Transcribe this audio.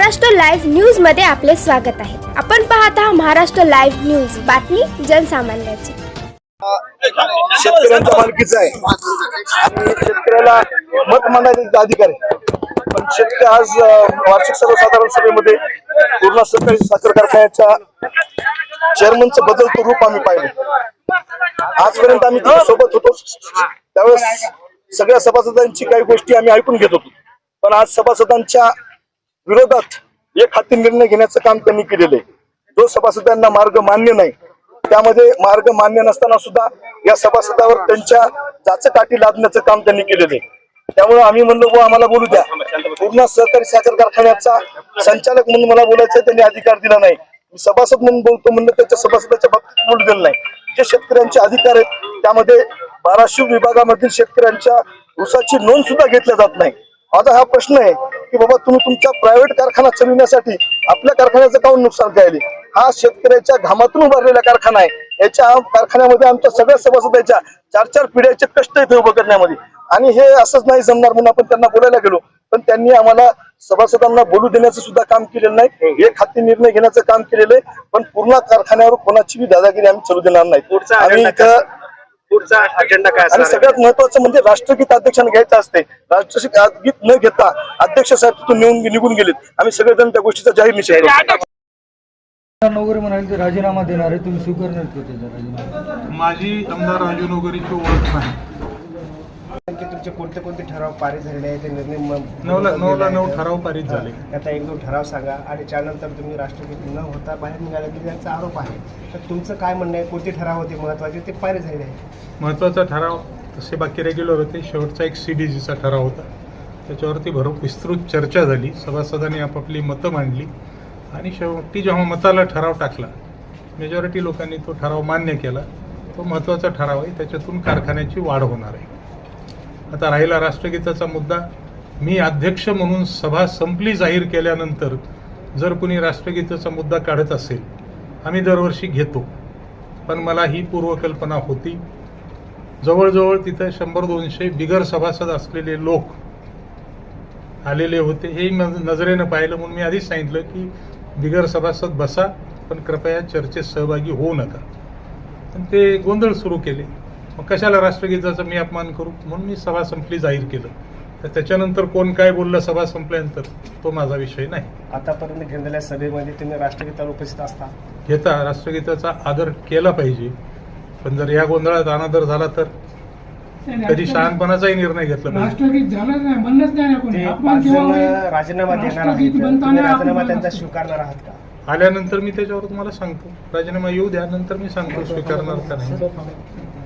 Maharashtra live न्यूजमध्ये आपले स्वागत आहे. आपण पाहत आहात महाराष्ट्र लाईव्ह न्यूज. बातमी जनसामान्याची. शेतकऱ्यांचा मालकीचा आहे. आणि शेतकऱ्याला मत मांडायचा अधिकार आहे. पण शेतकरी आज वार्षिक सर्वसाधारण सभेमध्ये पूर्ण सहकारी साखर कारखान्याच्या चेअरमनचं बदलतं रूप आम्ही पाहिलं. आजपर्यंत आम्ही सोबत होतो. त्यावेळेस सगळ्या सभासदांची काही गोष्टी आम्ही ऐकून घेत होतो. पण आज सभासदांच्या विरोधात एक हाती निर्णय घेण्याचं काम त्यांनी केलेलं आहे. जो सभासदांना मार्ग मान्य नाही त्यामध्ये मार्ग मान्य नसताना सुद्धा या सभासदावर त्यांच्या जाचकाठी लादण्याचं काम त्यांनी केलेलं आहे. त्यामुळे आम्ही म्हणलो बुवा आम्हाला बोलू द्या. पूर्ण सहकारी साखर कारखान्याचा संचालक म्हणून मला बोलायचं त्यांनी अधिकार दिला नाही. मी सभासद म्हणून बोलतो म्हणलं त्याच्या सभासदाच्या बाबतीत बोलू दिलं नाही. जे शेतकऱ्यांचे अधिकार आहेत त्यामध्ये बाराशिव विभागामधील शेतकऱ्यांच्या ऊसाची नोंद सुद्धा घेतल्या जात नाही. आता हा प्रश्न आहे की बाबा तुम्ही तुमचा प्रायव्हेट कारखाना चालविण्यासाठी आपल्या कारखान्याचं काऊन नुकसान करायले हा शेतकऱ्याच्या घामातून उभारलेला कारखाना आहे. याच्या कारखान्यामध्ये आमच्या सगळ्या सभासदांच्या चार चार पिढ्याचे कष्ट इथे उभं करण्यामध्ये. आणि हे असंच नाही जमणार म्हणून आपण त्यांना बोलायला गेलो. पण त्यांनी आम्हाला सभासदांना बोलू देण्याचं सुद्धा काम केलेलं नाही. एक हाती निर्णय घेण्याचं काम केलेलं आहे. पण पूर्ण कारखान्यावर कोणाची दादागिरी आम्ही चालू देणार नाही. पुढचा आम्ही इथं पुढचा अजेंडा काय आणि? सगळ्यात महत्वाचं म्हणजे राष्ट्रगीत अध्यक्षांना घ्यायचं असते. राष्ट्रगीत न घेता अध्यक्ष साहेब तिथून निघून निघून गेलेत. आम्ही सगळेजण त्या गोष्टीचा जाहीर निषेध करतो. वगैरे म्हणाले ते राजीनामा देणार आहे तुम्ही स्वीकारणार माझी आमदार राजू नगरीची ओळख नाही. की तुमचे कोणते कोणते ठराव पारित झालेले आहेत ते निर्णय नऊला नऊला नऊ. ठराव पारित झाले. आता एक दोन ठराव सांगा आणि त्यानंतर तुम्ही राष्ट्रपती न होता बाहेर निघाले की त्यांचा आरोप आहे. तर तुमचं काय म्हणणं आहे? कोणते ठराव होते महत्त्वाचे? ते पारित झालेले आहेत. महत्त्वाचा ठराव तसे बाकी रेग्युलर होते. शेवटचा एक सी डी जीचा ठराव होता. त्याच्यावरती भर विस्तृत चर्चा झाली. सभासदांनी आपापली मतं मांडली. आणि शेवटी जेव्हा मताला ठराव टाकला मेजॉरिटी लोकांनी तो ठराव मान्य केला. तो महत्त्वाचा ठराव आहे. त्याच्यातून कारखान्याची वाढ होणार आहे. आता राहिला राष्ट्रगीताचा मुद्दा. मी अध्यक्ष म्हणून सभा संपली जाहीर केल्यानंतर जर कुणी राष्ट्रगीताचा मुद्दा काढत असेल आम्ही दरवर्षी घेतो. पण मला ही पूर्वकल्पना होती. जवळजवळ तिथं शंभर दोनशे बिगर सभासद असलेले लोक आलेले होते. हे नजरेनं पाहिलं म्हणून मी आधीच सांगितलं की बिगर सभासद बसा पण कृपया चर्चेत सहभागी होऊ नका. पण ते गोंधळ सुरू केले. मग कशाला राष्ट्रगीताचा मी अपमान करू? म्हणून मी सभा संपली जाहीर केलं. तर त्याच्यानंतर कोण काय बोललं सभा संपल्यानंतर? तो माझा विषय नाही. आतापर्यंत घेतलेल्या सभेमध्ये तुम्ही राष्ट्रगीताला उपस्थित असता. घेता राष्ट्रगीताचा आदर केला पाहिजे. पण जर या गोंधळात अनादर झाला तर? कधी शहाणपणाचाही निर्णय घेतला राष्ट्रगीत झालं नाही म्हणलंच नाही ना कोणी. ते अपमान पाच केव्हा जण होईल? राजीनामा देणार आहेत तुम्ही राजीनामा त्यांचा. स्वीकारणार आहात का? आल्यानंतर मी त्याच्यावर तुम्हाला सांगतो. राजीनामा येऊ द्या नंतर मी सांगतो स्वीकारणार का नाही.